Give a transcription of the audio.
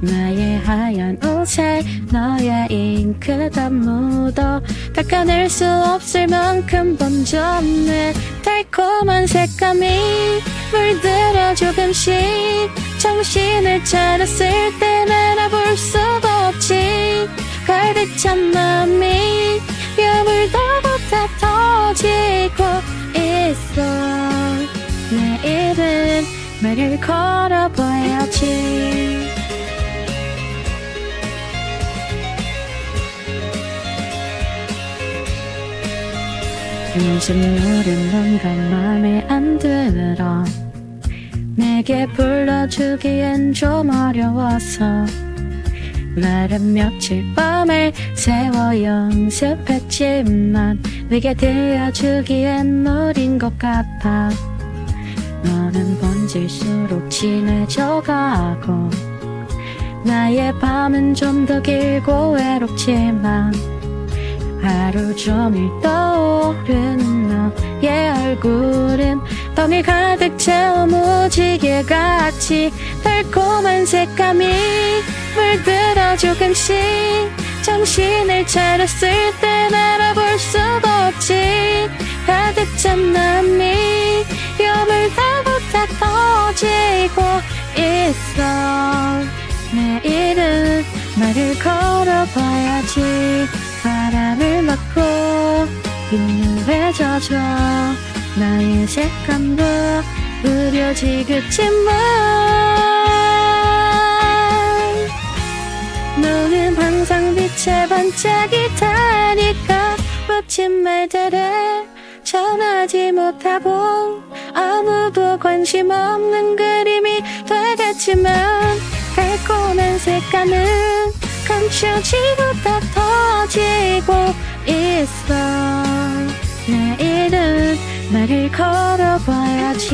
나의 하얀 옷에 너의 잉크가 묻어 닦아낼 수 없을 만큼 번졌네. 달콤한 색감이 물들어 조금씩 정신을 차렸을 땐 알아볼 수가 없지. 가득 찬 마음이 뼈물다보다 터지고 있어. 내일은 말을 걸어봐야지 노래는 뭔가 맘에 안 들어. 내게 불러주기엔 좀 어려워서 나름 며칠 밤을 세워 연습했지만 내게 들려주기엔 어린 것 같아. 너는 번질수록 진해져가고 나의 밤은 좀 더 길고 외롭지만 하루 종일 떠오르는 너의 얼굴은 땀이 가득 채워 무지개 같이 달콤한 색감이 물들어 조금씩 정신을 차렸을 땐 알아볼 수가 없지. 가득 찬 마음이 뼈물다보다 터지고 있어. 내일은 말을 걸 어봐야지. 바람을 맞고 빗물에 젖어 나의 색감도 흐려지겠지만 너는 항상 빛에 반짝이다니까 멋진 말들에 전하지 못하고 아무도 관심 없는 그림이 되겠지만 달콤한 색감은 감추지보다 터지고 있어. 내일은 말을 걸어봐야지